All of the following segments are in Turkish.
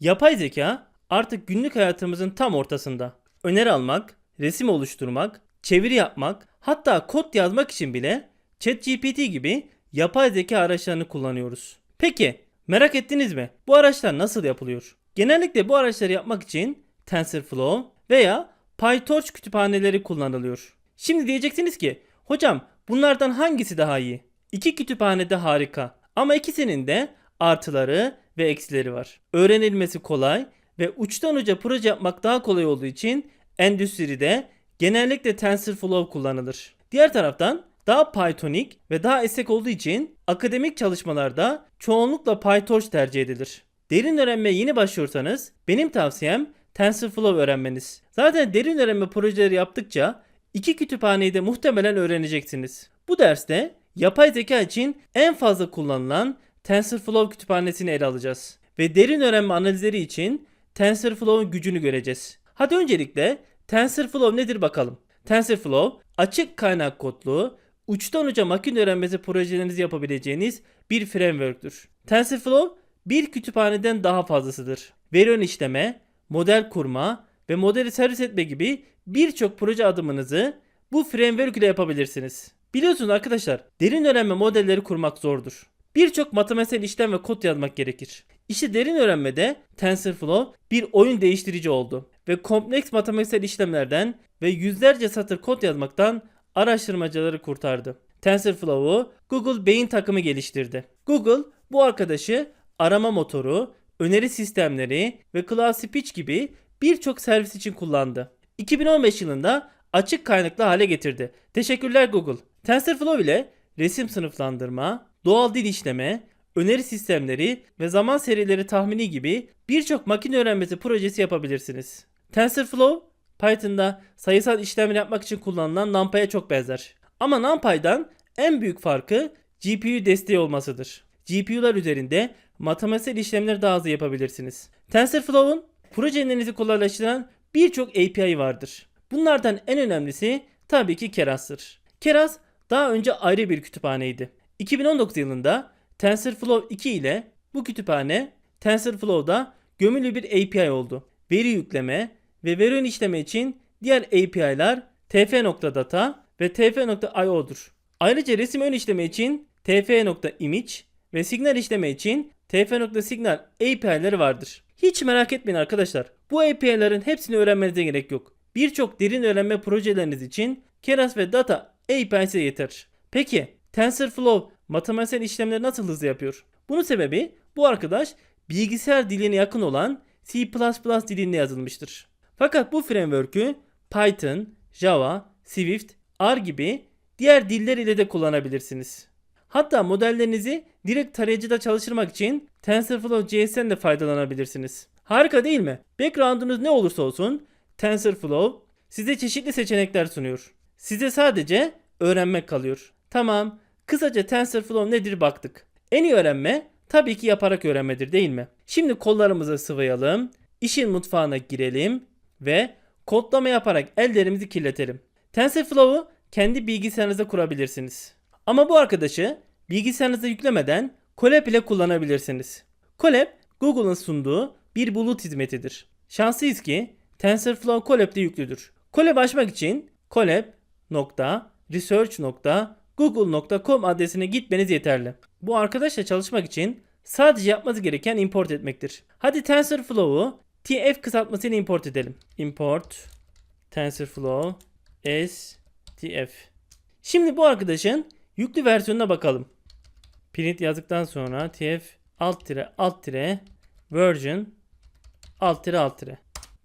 Yapay zeka artık günlük hayatımızın tam ortasında. Öneri almak, resim oluşturmak, çeviri yapmak, hatta kod yazmak için bile ChatGPT gibi yapay zeka araçlarını kullanıyoruz. Peki, merak ettiniz mi? Bu araçlar nasıl yapılıyor? Genellikle bu araçları yapmak için TensorFlow veya PyTorch kütüphaneleri kullanılıyor. Şimdi diyeceksiniz ki, hocam bunlardan hangisi daha iyi? İki kütüphane de harika ama ikisinin de artıları ve eksileri var. Öğrenilmesi kolay ve uçtan uca proje yapmak daha kolay olduğu için endüstride genellikle TensorFlow kullanılır. Diğer taraftan daha Pythonic ve daha esnek olduğu için akademik çalışmalarda çoğunlukla PyTorch tercih edilir. Derin öğrenmeye yeni başlıyorsanız benim tavsiyem TensorFlow öğrenmeniz. Zaten derin öğrenme projeleri yaptıkça iki kütüphaneyi de muhtemelen öğreneceksiniz. Bu derste yapay zeka için en fazla kullanılan TensorFlow kütüphanesini ele alacağız. Ve derin öğrenme analizleri için TensorFlow'un gücünü göreceğiz. Hadi öncelikle TensorFlow nedir bakalım. TensorFlow açık kaynak kodlu, uçtan uca makine öğrenmesi projelerinizi yapabileceğiniz bir framework'tür. TensorFlow bir kütüphaneden daha fazlasıdır. Veri ön işleme, model kurma ve modeli servis etme gibi birçok proje adımınızı bu framework ile yapabilirsiniz. Biliyorsunuz arkadaşlar derin öğrenme modelleri kurmak zordur. Birçok matematiksel işlem ve kod yazmak gerekir. İşte derin öğrenmede TensorFlow bir oyun değiştirici oldu ve kompleks matematiksel işlemlerden ve yüzlerce satır kod yazmaktan araştırmacıları kurtardı. TensorFlow'u Google Beyin takımı geliştirdi. Google bu arkadaşı arama motoru, öneri sistemleri ve Cloud Speech gibi birçok servis için kullandı. 2015 yılında açık kaynaklı hale getirdi. Teşekkürler Google. TensorFlow ile resim sınıflandırma, doğal dil işleme, öneri sistemleri ve zaman serileri tahmini gibi birçok makine öğrenmesi projesi yapabilirsiniz. TensorFlow, Python'da sayısal işlemler yapmak için kullanılan NumPy'ye çok benzer. Ama NumPy'dan en büyük farkı GPU desteği olmasıdır. GPU'lar üzerinde matematiksel işlemleri daha hızlı yapabilirsiniz. TensorFlow'un projelerinizi kolaylaştıran birçok API vardır. Bunlardan en önemlisi tabii ki Keras'tır. Keras daha önce ayrı bir kütüphaneydi. 2019 yılında TensorFlow 2 ile bu kütüphane TensorFlow'da gömülü bir API oldu. Veri yükleme ve veri ön işleme için diğer API'lar tf.data ve tf.io'dur. Ayrıca resim ön işleme için tf.image ve signal işleme için tf.signal API'leri vardır. Hiç merak etmeyin arkadaşlar. Bu API'lerin hepsini öğrenmenize gerek yok. Birçok derin öğrenme projeleriniz için Keras ve Data API'si yeter. Peki TensorFlow matematiksel işlemleri nasıl hızlı yapıyor? Bunun sebebi bu arkadaş bilgisayar diline yakın olan C++ dilinde yazılmıştır. Fakat bu framework'ü Python, Java, Swift, R gibi diğer diller ile de kullanabilirsiniz. Hatta modellerinizi direkt tarayıcıda çalıştırmak için TensorFlow JS'den de faydalanabilirsiniz. Harika değil mi? Background'unuz ne olursa olsun TensorFlow size çeşitli seçenekler sunuyor. Size sadece öğrenmek kalıyor. Tamam, kısaca TensorFlow nedir baktık. En iyi öğrenme tabii ki yaparak öğrenmedir değil mi? Şimdi kollarımızı sıvayalım, işin mutfağına girelim ve kodlama yaparak ellerimizi kirletelim. TensorFlow'u kendi bilgisayarınızda kurabilirsiniz. Ama bu arkadaşı bilgisayarınıza yüklemeden Colab ile kullanabilirsiniz. Colab, Google'ın sunduğu bir bulut hizmetidir. Şanslıyız ki TensorFlow Colab'de yüklüdür. Colab açmak için colab.research.google.com adresine gitmeniz yeterli. Bu arkadaşla çalışmak için sadece yapmanız gereken import etmektir. Hadi TensorFlow'u TF kısaltmasıyla import edelim. Import TensorFlow STF. Şimdi bu arkadaşın yüklü versiyonuna bakalım. Print yazdıktan sonra tf alt tire alt tire version alt tire alt tire.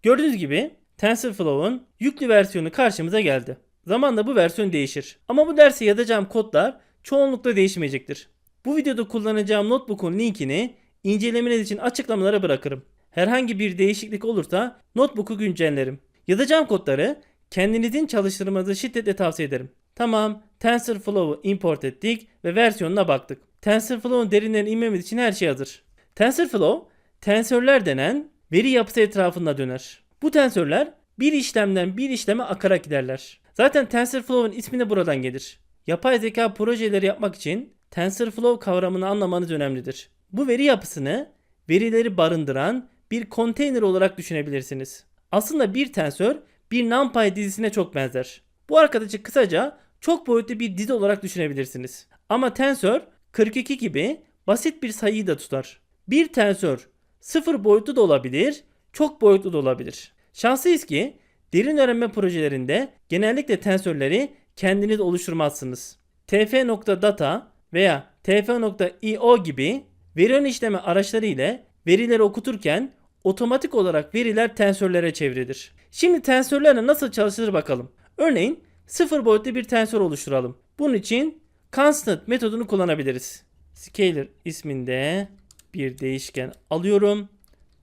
Gördüğünüz gibi TensorFlow'un yüklü versiyonu karşımıza geldi. Zamanla bu versiyon değişir. Ama bu derse yazacağım kodlar çoğunlukla değişmeyecektir. Bu videoda kullanacağım notebook'un linkini incelemeniz için açıklamalara bırakırım. Herhangi bir değişiklik olursa notebook'u güncellerim. Yazacağım kodları kendinizin çalıştırmanızı şiddetle tavsiye ederim. Tamam, TensorFlow'u import ettik ve versiyonuna baktık. TensorFlow'un derinlerine inmemiz için her şey hazır. TensorFlow, tensörler denen veri yapısı etrafında döner. Bu tensörler bir işlemden bir işleme akarak giderler. Zaten TensorFlow'un ismi de buradan gelir. Yapay zeka projeleri yapmak için TensorFlow kavramını anlamanız önemlidir. Bu veri yapısını verileri barındıran bir konteyner olarak düşünebilirsiniz. Aslında bir tensör bir NumPy dizisine çok benzer. Bu arkadaşı kısaca çok boyutlu bir dizi olarak düşünebilirsiniz. Ama tensör 42 gibi basit bir sayıyı da tutar. Bir tensör sıfır boyutlu da olabilir, çok boyutlu da olabilir. Şanslıyız ki derin öğrenme projelerinde genellikle tensörleri kendiniz oluşturmazsınız. tf.data veya tf.io gibi veri ön işleme araçları ile verileri okuturken otomatik olarak veriler tensörlere çevrilir. Şimdi tensörlerle nasıl çalışır bakalım. Örneğin sıfır boyutlu bir tensör oluşturalım. Bunun için constant metodunu kullanabiliriz. Scalar isminde bir değişken alıyorum.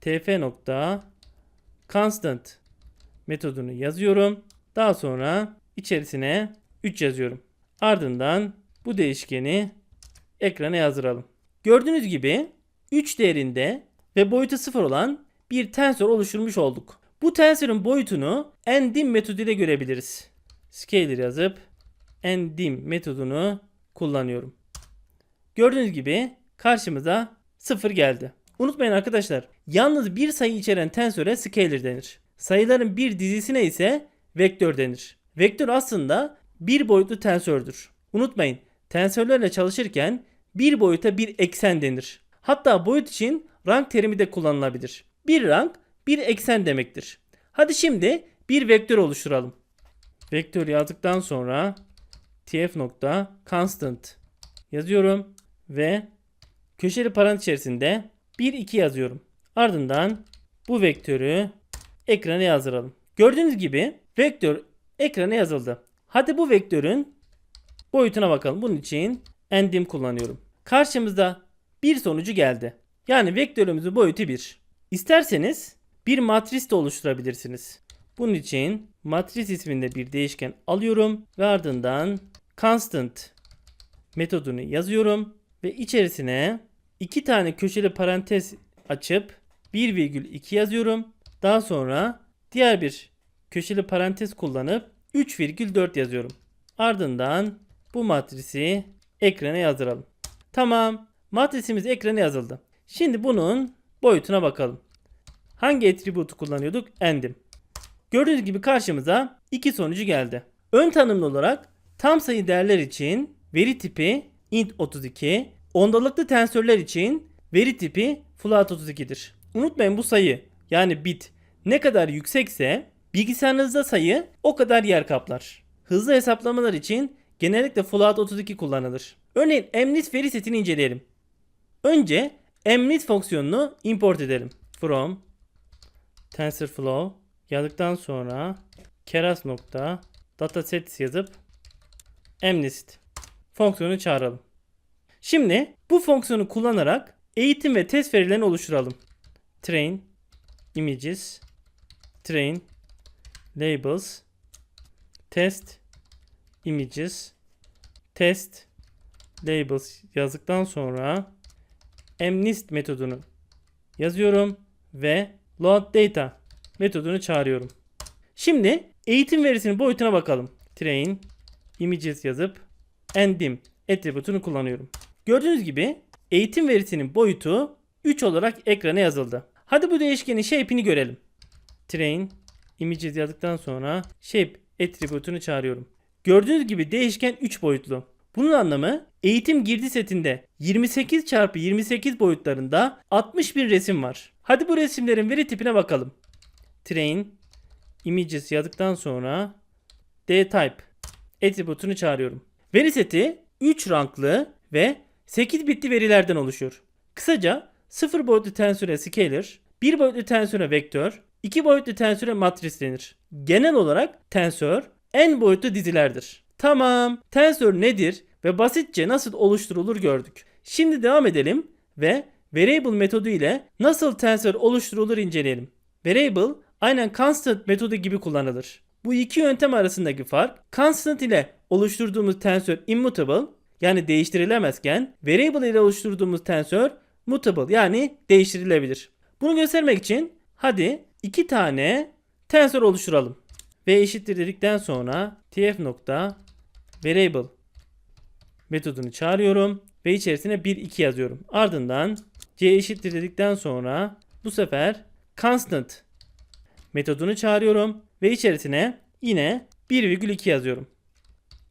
tf constant metodunu yazıyorum. Daha sonra içerisine 3 yazıyorum. Ardından bu değişkeni ekrana yazdıralım. Gördüğünüz gibi 3 değerinde ve boyutu 0 olan bir tensör oluşturmuş olduk. Bu tensörün boyutunu ndim metodu ile görebiliriz. Scalar yazıp ndim metodunu kullanıyorum. Gördüğünüz gibi karşımıza 0 geldi. Unutmayın arkadaşlar yalnız bir sayı içeren tensöre scalar denir. Sayıların bir dizisine ise vektör denir. Vektör aslında bir boyutlu tensördür. Unutmayın tensörlerle çalışırken bir boyuta bir eksen denir. Hatta boyut için rank terimi de kullanılabilir. Bir rank bir eksen demektir. Hadi şimdi bir vektör oluşturalım. Vektör yazdıktan sonra tf nokta constant yazıyorum ve köşeli parantez içerisinde 1 2 yazıyorum. Ardından bu vektörü ekrana yazdıralım. Gördüğünüz gibi vektör ekrana yazıldı. Hadi bu vektörün boyutuna bakalım. Bunun için ndim kullanıyorum. Karşımızda bir sonucu geldi. Yani vektörümüzün boyutu 1. İsterseniz bir matris de oluşturabilirsiniz. Bunun için matris isminde bir değişken alıyorum ve ardından constant metodunu yazıyorum ve içerisine iki tane köşeli parantez açıp 1,2 yazıyorum. Daha sonra diğer bir köşeli parantez kullanıp 3,4 yazıyorum. Ardından bu matrisi ekrana yazdıralım. Tamam. Matrisimiz ekrana yazıldı. Şimdi bunun boyutuna bakalım. Hangi attribute'u kullanıyorduk? Endim. Gördüğünüz gibi karşımıza iki sonucu geldi. Ön tanımlı olarak tam sayı değerler için veri tipi int32, ondalıklı tensörler için veri tipi float32'dir. Unutmayın bu sayı yani bit ne kadar yüksekse bilgisayarınızda sayı o kadar yer kaplar. Hızlı hesaplamalar için genellikle float32 kullanılır. Örneğin mnist veri setini inceleyelim. Önce mnist fonksiyonunu import edelim. From TensorFlow yazdıktan sonra keras nokta datasets yazıp mnist fonksiyonu çağıralım. Şimdi bu fonksiyonu kullanarak eğitim ve test verilerini oluşturalım. Train images train labels test images test labels yazdıktan sonra mnist metodunu yazıyorum ve load data metodunu çağırıyorum. Şimdi eğitim verisinin boyutuna bakalım. Train images yazıp ndim attribute'unu kullanıyorum. Gördüğünüz gibi eğitim verisinin boyutu 3 olarak ekrana yazıldı. Hadi bu değişkenin shape'ini görelim. Train images yazdıktan sonra shape attribute'unu çağırıyorum. Gördüğünüz gibi değişken 3 boyutlu. Bunun anlamı eğitim girdi setinde 28 çarpı 28 boyutlarında 61 resim var. Hadi bu resimlerin veri tipine bakalım. Train images yazdıktan sonra dtype attribute'unu çağırıyorum. Veri seti 3 ranklı ve 8 bitli verilerden oluşuyor. Kısaca 0 boyutlu tensöre scalar, 1 boyutlu tensöre vektör, 2 boyutlu tensöre matris denir. Genel olarak tensör n boyutlu dizilerdir. Tamam, tensör nedir ve basitçe nasıl oluşturulur gördük. Şimdi devam edelim ve variable metodu ile nasıl tensör oluşturulur inceleyelim. Variable aynen constant metodu gibi kullanılır. Bu iki yöntem arasındaki fark constant ile oluşturduğumuz tensör immutable yani değiştirilemezken variable ile oluşturduğumuz tensör mutable yani değiştirilebilir. Bunu göstermek için hadi iki tane tensör oluşturalım. V eşittir dedikten sonra tf nokta variable metodunu çağırıyorum ve içerisine 1 2 yazıyorum. Ardından c eşittir dedikten sonra bu sefer constant metodunu çağırıyorum ve içerisine yine 1,2 yazıyorum.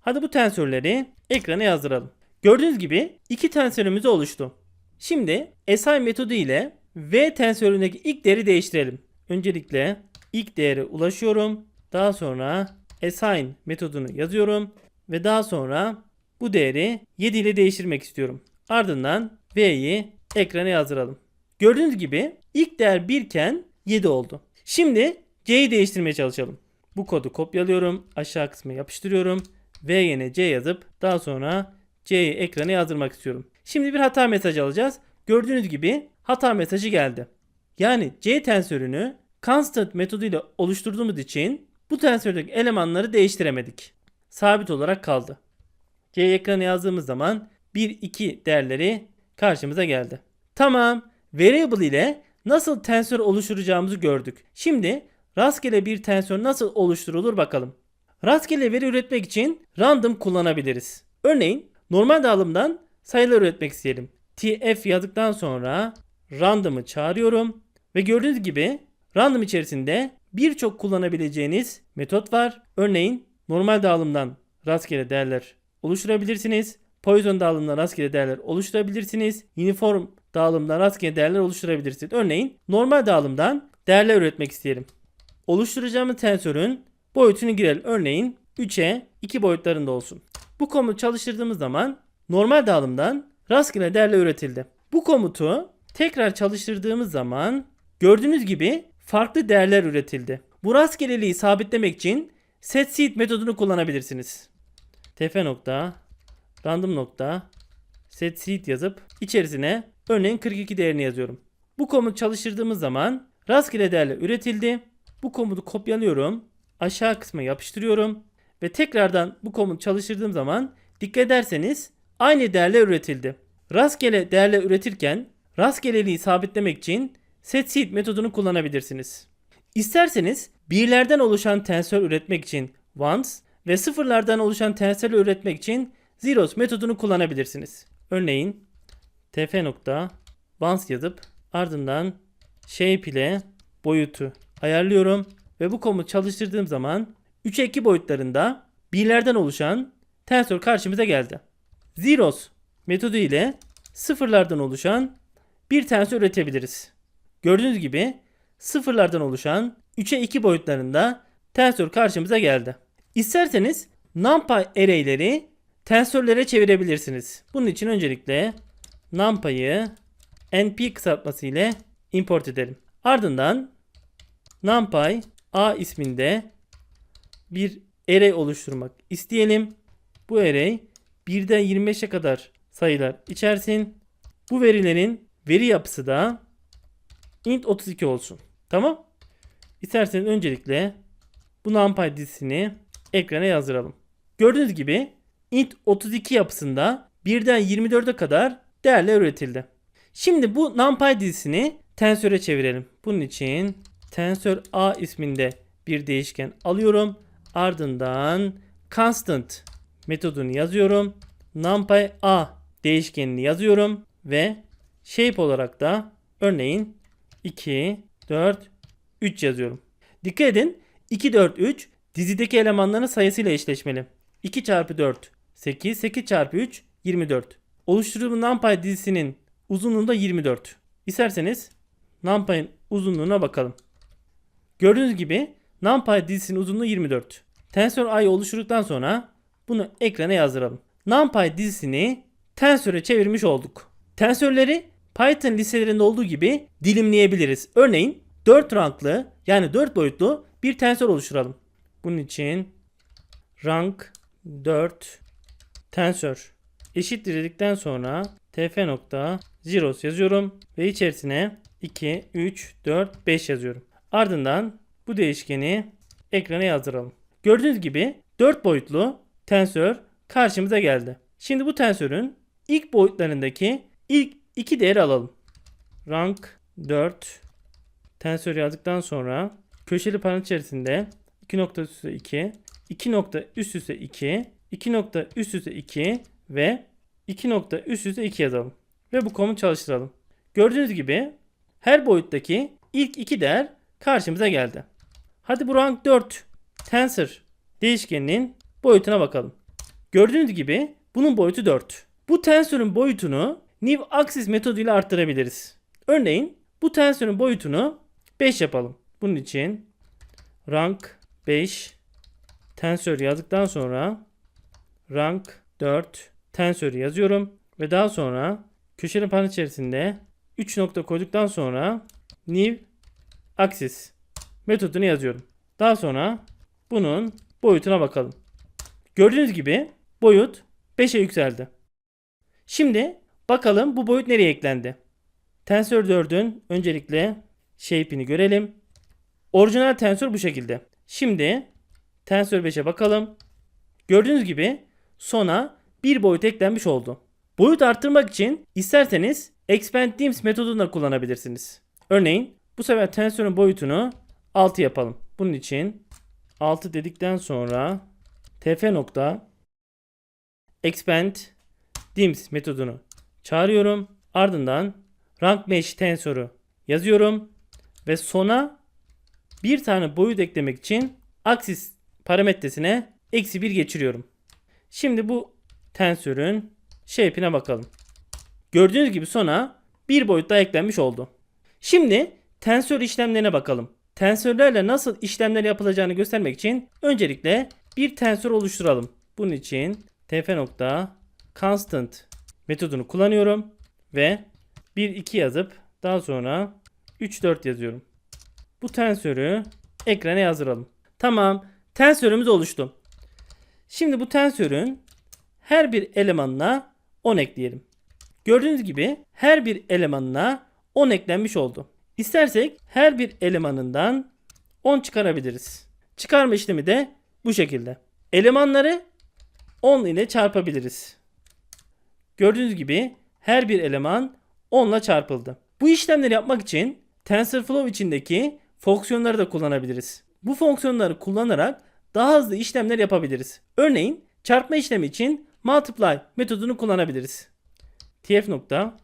Hadi bu tensörleri ekrana yazdıralım. Gördüğünüz gibi iki tensörümüz oluştu. Şimdi SI metodu ile V tensöründeki ilk değeri değiştirelim. Öncelikle ilk değere ulaşıyorum. Daha sonra assign metodunu yazıyorum ve daha sonra bu değeri 7 ile değiştirmek istiyorum. Ardından V'yi ekrana yazdıralım. Gördüğünüz gibi ilk değer 1 iken 7 oldu. Şimdi C'yi değiştirmeye çalışalım. Bu kodu kopyalıyorum. Aşağı kısma yapıştırıyorum. V yerine C yazıp daha sonra C'yi ekrana yazdırmak istiyorum. Şimdi bir hata mesajı alacağız. Gördüğünüz gibi hata mesajı geldi. Yani C tensörünü constant metoduyla oluşturduğumuz için bu tensördeki elemanları değiştiremedik. Sabit olarak kaldı. C ekrana yazdığımız zaman 1, 2 değerleri karşımıza geldi. Tamam. Variable ile nasıl tensör oluşturacağımızı gördük. Şimdi rastgele bir tensör nasıl oluşturulur bakalım. Rastgele veri üretmek için random kullanabiliriz. Örneğin normal dağılımdan sayılar üretmek isteyelim. tf yazdıktan sonra random'ı çağırıyorum ve gördüğünüz gibi random içerisinde birçok kullanabileceğiniz metot var. Örneğin normal dağılımdan rastgele değerler oluşturabilirsiniz. Poisson dağılımından rastgele değerler oluşturabilirsiniz. Uniform dağılımdan rastgele değerler oluşturabilirsiniz. Örneğin normal dağılımdan değerler üretmek isteyelim. Oluşturacağımız tensörün boyutunu girelim. Örneğin 3'e 2 boyutlarında olsun. Bu komutu çalıştırdığımız zaman normal dağılımdan rastgele değerler üretildi. Bu komutu tekrar çalıştırdığımız zaman gördüğünüz gibi farklı değerler üretildi. Bu rastgeleliği sabitlemek için setSeed metodunu kullanabilirsiniz. tf nokta random nokta setSeed yazıp içerisine örneğin 42 değerini yazıyorum. Bu komut çalıştırdığımız zaman rastgele değerler üretildi. Bu komutu kopyalıyorum. Aşağı kısma yapıştırıyorum. Ve tekrardan bu komut çalıştırdığım zaman dikkat ederseniz aynı değerler üretildi. Rastgele değerler üretirken rastgeleliği sabitlemek için setSeed metodunu kullanabilirsiniz. İsterseniz birlerden oluşan tensör üretmek için ones ve sıfırlardan oluşan tensör üretmek için zeros metodunu kullanabilirsiniz. Örneğin tf nokta ones yazıp ardından shape ile boyutu ayarlıyorum ve bu komut çalıştırdığım zaman 3'e 2 boyutlarında birlerden oluşan tensör karşımıza geldi. Zeros metodu ile sıfırlardan oluşan bir tensör üretebiliriz. Gördüğünüz gibi sıfırlardan oluşan 3'e 2 boyutlarında tensör karşımıza geldi. İsterseniz NumPy array'leri tensörlere çevirebilirsiniz. Bunun için öncelikle NumPy'ı np kısaltması ile import edelim. Ardından NumPy a isminde bir array oluşturmak isteyelim. Bu array 1'den 25'e kadar sayılar içersin. Bu verilerin veri yapısı da int 32 olsun. Tamam? İsterseniz öncelikle bu numpy dizisini ekrana yazdıralım. Gördüğünüz gibi int 32 yapısında 1'den 24'e kadar değerler üretildi. Şimdi bu numpy dizisini tensöre çevirelim. Bunun için tensör a isminde bir değişken alıyorum. Ardından constant metodunu yazıyorum. numpy a değişkenini yazıyorum ve shape olarak da örneğin 2 4 3 yazıyorum. Dikkat edin 2 4 3 dizideki elemanların sayısıyla eşleşmeli. 2 çarpı 4 8 8 çarpı 3 24. Oluşturduğum numpy dizisinin uzunluğu da 24. İsterseniz numpy'ın uzunluğuna bakalım. Gördüğünüz gibi numpy dizisinin uzunluğu 24. Tensor i oluşturduktan sonra bunu ekrana yazdıralım. NumPy dizisini tensöre çevirmiş olduk. Tensörleri Python listelerinde olduğu gibi dilimleyebiliriz. Örneğin 4 ranklı yani 4 boyutlu bir tensör oluşturalım. Bunun için rank 4 tensör eşittir dedikten sonra tf nokta zeros yazıyorum ve içerisine 2, 3, 4, 5 yazıyorum. Ardından bu değişkeni ekrana yazdıralım. Gördüğünüz gibi 4 boyutlu tensör karşımıza geldi. Şimdi bu tensörün ilk boyutlarındaki ilk iki değeri alalım. Rank 4 tensör yazdıktan sonra köşeli parantez içerisinde 2 nokta üst üste 2, 2 nokta üst üste 2, 2 nokta üst üste 2 ve 2 nokta üst üste 2 yazalım. Ve bu komut çalıştıralım. Gördüğünüz gibi her boyuttaki ilk iki değer karşımıza geldi. Hadi bu rank 4 tensor değişkeninin boyutuna bakalım. Gördüğünüz gibi bunun boyutu 4. Bu tensörün boyutunu new axis metoduyla arttırabiliriz. Örneğin bu tensörün boyutunu 5 yapalım. Bunun için rank 5 tensör yazdıktan sonra rank 4 tensörü yazıyorum ve daha sonra köşeli pan içerisinde 3 nokta koyduktan sonra new axis metodunu yazıyorum. Daha sonra bunun boyutuna bakalım. Gördüğünüz gibi boyut 5'e yükseldi. Şimdi bakalım bu boyut nereye eklendi? Tensör 4'ün öncelikle shape'ini görelim. Orijinal tensör bu şekilde. Şimdi tensör 5'e bakalım. Gördüğünüz gibi sona bir boyut eklenmiş oldu. Boyut arttırmak için isterseniz expand dims metodunu da kullanabilirsiniz. Örneğin bu sefer tensörün boyutunu 6 yapalım. Bunun için 6 dedikten sonra tf nokta expand dims metodunu çağırıyorum. Ardından rank mesh tensörü yazıyorum ve sona bir tane boyut eklemek için axis parametresine eksi 1 geçiriyorum. Şimdi bu tensörün shape'ine bakalım. Gördüğünüz gibi sona bir boyut daha eklenmiş oldu. Şimdi tensör işlemlerine bakalım. Tensörlerle nasıl işlemler yapılacağını göstermek için öncelikle bir tensör oluşturalım. Bunun için tf nokta constant metodunu kullanıyorum ve 1 2 yazıp daha sonra 3 4 yazıyorum. Bu tensörü ekrana yazdıralım. Tamam, tensörümüz oluştu. Şimdi bu tensörün her bir elemanına 10 ekleyelim. Gördüğünüz gibi her bir elemanına 10 eklenmiş oldu. İstersek her bir elemanından 10 çıkarabiliriz. Çıkarma işlemi de bu şekilde. Elemanları 10 ile çarpabiliriz. Gördüğünüz gibi her bir eleman 10 ile çarpıldı. Bu işlemleri yapmak için TensorFlow içindeki fonksiyonları da kullanabiliriz. Bu fonksiyonları kullanarak daha hızlı işlemler yapabiliriz. Örneğin çarpma işlemi için multiply metodunu kullanabiliriz. tf nokta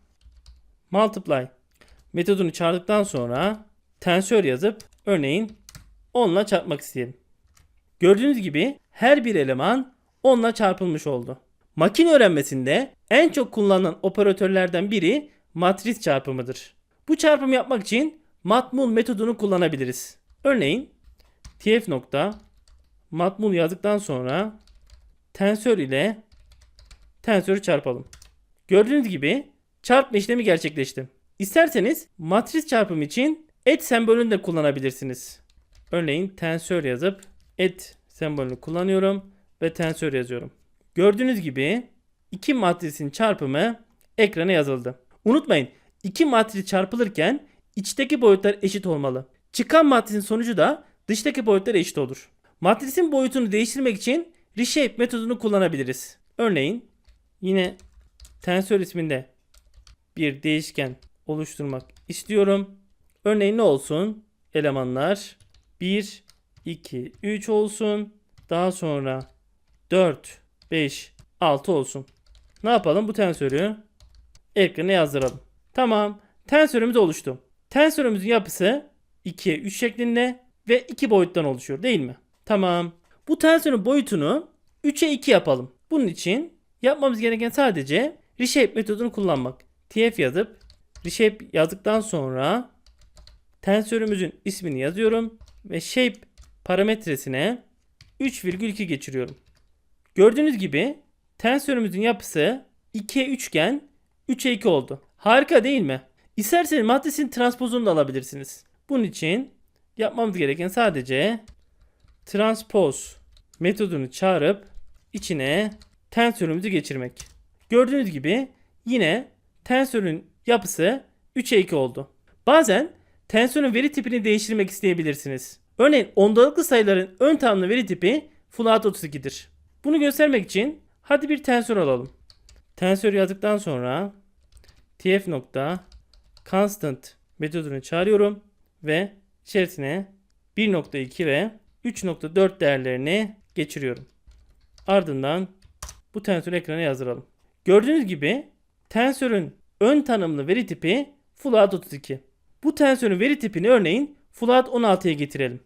multiply metodunu çağırdıktan sonra tensör yazıp örneğin 10 ile çarpmak isteyelim. Gördüğünüz gibi her bir eleman 10 ile çarpılmış oldu. Makine öğrenmesinde en çok kullanılan operatörlerden biri matris çarpımıdır. Bu çarpımı yapmak için matmul metodunu kullanabiliriz. Örneğin tf nokta matmul yazdıktan sonra tensör ile tensörü çarpalım. Gördüğünüz gibi çarpma işlemi gerçekleşti. İsterseniz matris çarpımı için et sembolünü de kullanabilirsiniz. Örneğin tensör yazıp et sembolünü kullanıyorum ve tensör yazıyorum. Gördüğünüz gibi iki matrisin çarpımı ekrana yazıldı. Unutmayın iki matris çarpılırken içteki boyutlar eşit olmalı. Çıkan matrisin sonucu da dıştaki boyutlar eşit olur. Matrisin boyutunu değiştirmek için reshape metodunu kullanabiliriz. Örneğin yine tensör isminde bir değişken oluşturmak istiyorum. Örneğin ne olsun? Elemanlar 1, 2, 3 olsun. Daha sonra 4, 5, 6 olsun. Ne yapalım? Bu tensörü ekrana yazdıralım. Tamam. Tensörümüz oluştu. Tensörümüzün yapısı 2'ye 3 şeklinde ve 2 boyuttan oluşuyor değil mi? Tamam. Bu tensörün boyutunu 3'e 2 yapalım. Bunun için yapmamız gereken sadece reshape metodunu kullanmak. tf yazıp reshape yazdıktan sonra tensörümüzün ismini yazıyorum ve shape parametresine 3,2 geçiriyorum. Gördüğünüz gibi tensörümüzün yapısı 2'ye 3 iken 3'e 2 oldu. Harika değil mi? İsterseniz matrisin transpozunu da alabilirsiniz. Bunun için yapmamız gereken sadece transpose metodunu çağırıp içine tensörümüzü geçirmek. Gördüğünüz gibi yine tensörün yapısı 3'e 2 oldu. Bazen tensörün veri tipini değiştirmek isteyebilirsiniz. Örneğin ondalıklı sayıların ön tanımlı veri tipi FLAT32'dir. Bunu göstermek için hadi bir tensör alalım. Tensör yazdıktan sonra tf constant metodunu çağırıyorum ve içerisine 1.2 ve 3.4 değerlerini geçiriyorum. Ardından bu tensörü ekrana yazdıralım. Gördüğünüz gibi tensörün ön tanımlı veri tipi FLAT32. Bu tensörün veri tipini örneğin Float 16'ya getirelim.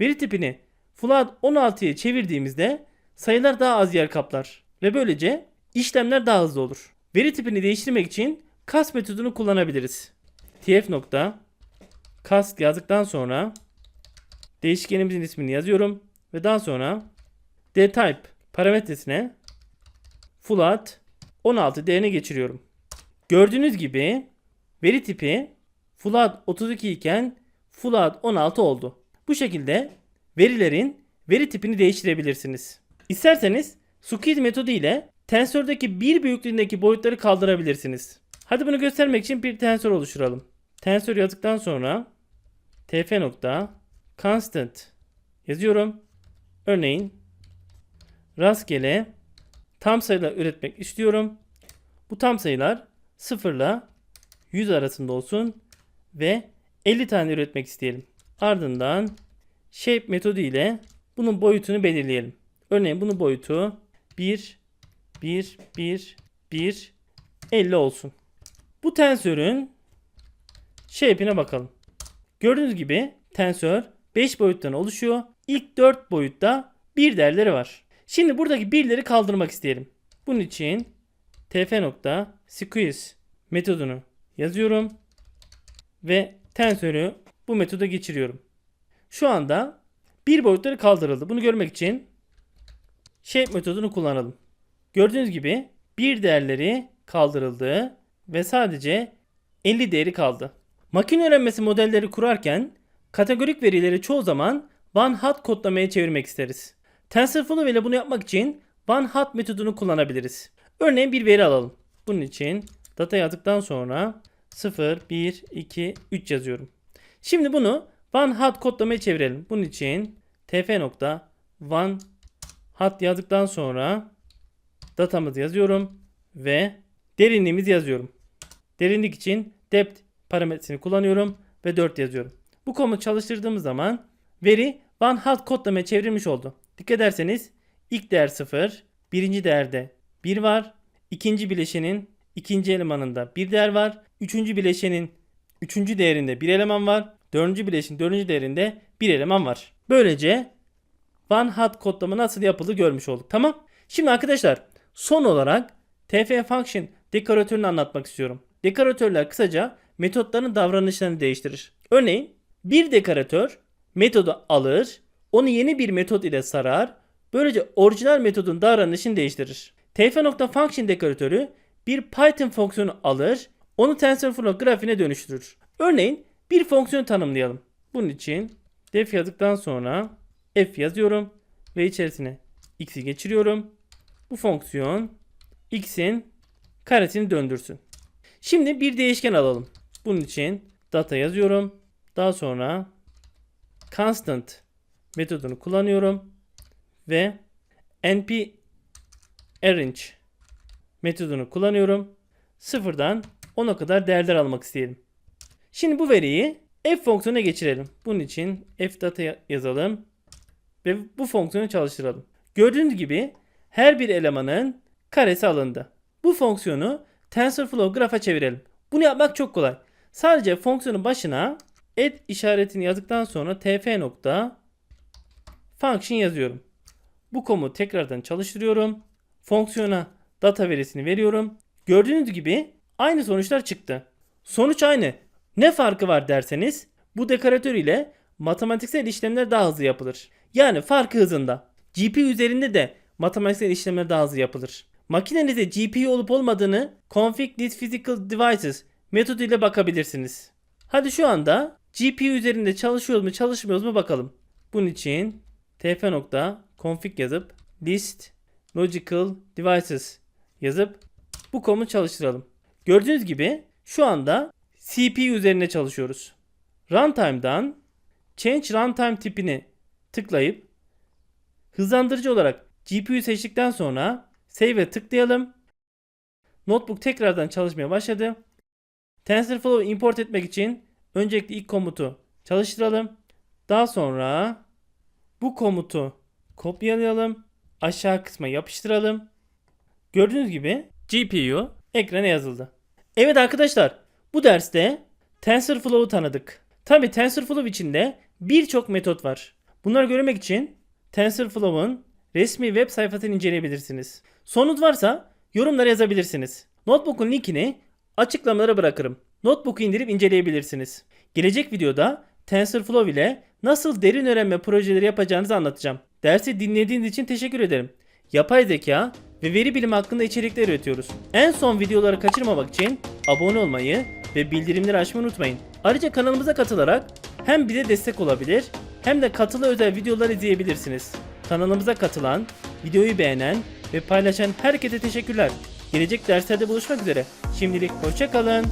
Veri tipini Float 16'ya çevirdiğimizde sayılar daha az yer kaplar ve böylece işlemler daha hızlı olur. Veri tipini değiştirmek için cast metodunu kullanabiliriz. tf nokta cast yazdıktan sonra değişkenimizin ismini yazıyorum ve daha sonra dtype parametresine float 16 değerini geçiriyorum. Gördüğünüz gibi veri tipi float 32 iken float 16 oldu. Bu şekilde verilerin veri tipini değiştirebilirsiniz. İsterseniz squeeze metodu ile tensördeki bir büyüklüğündeki boyutları kaldırabilirsiniz. Hadi bunu göstermek için bir tensör oluşturalım. Tensör yazdıktan sonra tf nokta constant yazıyorum. Örneğin rastgele tam sayılar üretmek istiyorum. Bu tam sayılar 0 ile 100 arasında olsun ve 50 tane üretmek isteyelim. Ardından shape metodu ile bunun boyutunu belirleyelim. Örneğin bunun boyutu 1 1 1 1 50 olsun. Bu tensörün shape'ine bakalım. Gördüğünüz gibi tensör 5 boyuttan oluşuyor. İlk 4 boyutta bir değerleri var. Şimdi buradaki birleri kaldırmak isteyelim. Bunun için tf nokta squeeze metodunu yazıyorum ve tensörü bu metoda geçiriyorum. Şu anda bir boyutları kaldırıldı. Bunu görmek için shape metodunu kullanalım. Gördüğünüz gibi bir değerleri kaldırıldı ve sadece 50 değeri kaldı. Makine öğrenmesi modelleri kurarken kategorik verileri çoğu zaman one hot kodlamaya çevirmek isteriz. TensorFlow ile bunu yapmak için one hot metodunu kullanabiliriz. Örneğin bir veri alalım. Bunun için data yazdıktan sonra 0, 1, 2, 3 yazıyorum. Şimdi bunu one hot kodlamaya çevirelim. Bunun için tf nokta one hot yazdıktan sonra datamızı yazıyorum ve derinliğimizi yazıyorum. Derinlik için depth parametresini kullanıyorum ve 4 yazıyorum. Bu komutu çalıştırdığımız zaman veri one hot kodlamaya çevrilmiş oldu. Dikkat ederseniz ilk değer 0, birinci değerde 1 var, ikinci bileşenin ikinci elemanında bir değer var, üçüncü bileşenin üçüncü değerinde bir eleman var, dördüncü bileşenin dördüncü değerinde bir eleman var. Böylece one hot kodlama nasıl yapılır görmüş olduk. Tamam. Şimdi arkadaşlar son olarak tf function dekoratörünü anlatmak istiyorum. Dekoratörler kısaca metotların davranışlarını değiştirir. Örneğin bir dekoratör metodu alır, onu yeni bir metot ile sarar, böylece orijinal metodun davranışını değiştirir. tf.function dekoratörü bir Python fonksiyonu alır, onu TensorFlow grafiğine dönüştürür. Örneğin bir fonksiyon tanımlayalım. Bunun için def yazdıktan sonra f yazıyorum ve içerisine x'i geçiriyorum. Bu fonksiyon x'in karesini döndürsün. Şimdi bir değişken alalım. Bunun için data yazıyorum. Daha sonra constant metodunu kullanıyorum ve np arrange metodunu kullanıyorum. Sıfırdan 10'a kadar değerler almak isteyelim. Şimdi bu veriyi f fonksiyonuna geçirelim. Bunun için f data yazalım ve bu fonksiyonu çalıştıralım. Gördüğünüz gibi her bir elemanın karesi alındı. Bu fonksiyonu TensorFlow grafa çevirelim. Bunu yapmak çok kolay. Sadece fonksiyonun başına add işaretini yazdıktan sonra tf nokta function yazıyorum. Bu komutu tekrardan çalıştırıyorum. Fonksiyona data verisini veriyorum. Gördüğünüz gibi aynı sonuçlar çıktı. Sonuç aynı. Ne farkı var derseniz bu dekoratör ile matematiksel işlemler daha hızlı yapılır. Yani farkı hızında. GPU üzerinde de matematiksel işlemler daha hızlı yapılır. Makinenizde GPU olup olmadığını config this physical devices metodu ile bakabilirsiniz. Hadi şu anda GPU üzerinde çalışıyor mu çalışmıyor mu bakalım. Bunun için tf.config yazıp list logical devices yazıp bu komutu çalıştıralım. Gördüğünüz gibi şu anda CPU üzerinde çalışıyoruz. Runtime'dan change runtime tipini tıklayıp hızlandırıcı olarak GPU seçtikten sonra save'e tıklayalım. Notebook tekrardan çalışmaya başladı. TensorFlow import etmek için öncelikle ilk komutu çalıştıralım. Daha sonra bu komutu kopyalayalım. Aşağı kısma yapıştıralım. Gördüğünüz gibi GPU ekrana yazıldı. Evet arkadaşlar bu derste TensorFlow'u tanıdık. Tabi TensorFlow içinde birçok metot var. Bunları görmek için TensorFlow'un resmi web sayfasını inceleyebilirsiniz. Sorunuz varsa yorumlara yazabilirsiniz. Notebook'un linkini açıklamalara bırakırım. Notebook'u indirip inceleyebilirsiniz. Gelecek videoda TensorFlow ile nasıl derin öğrenme projeleri yapacağınızı anlatacağım. Dersi dinlediğiniz için teşekkür ederim. Yapay zeka ve veri bilimi hakkında içerikler üretiyoruz. En son videoları kaçırmamak için abone olmayı ve bildirimleri açmayı unutmayın. Ayrıca kanalımıza katılarak hem bize destek olabilir hem de katılı özel videolar izleyebilirsiniz. Kanalımıza katılan, videoyu beğenen ve paylaşan herkese teşekkürler. Gelecek derslerde buluşmak üzere. Şimdilik hoşçakalın.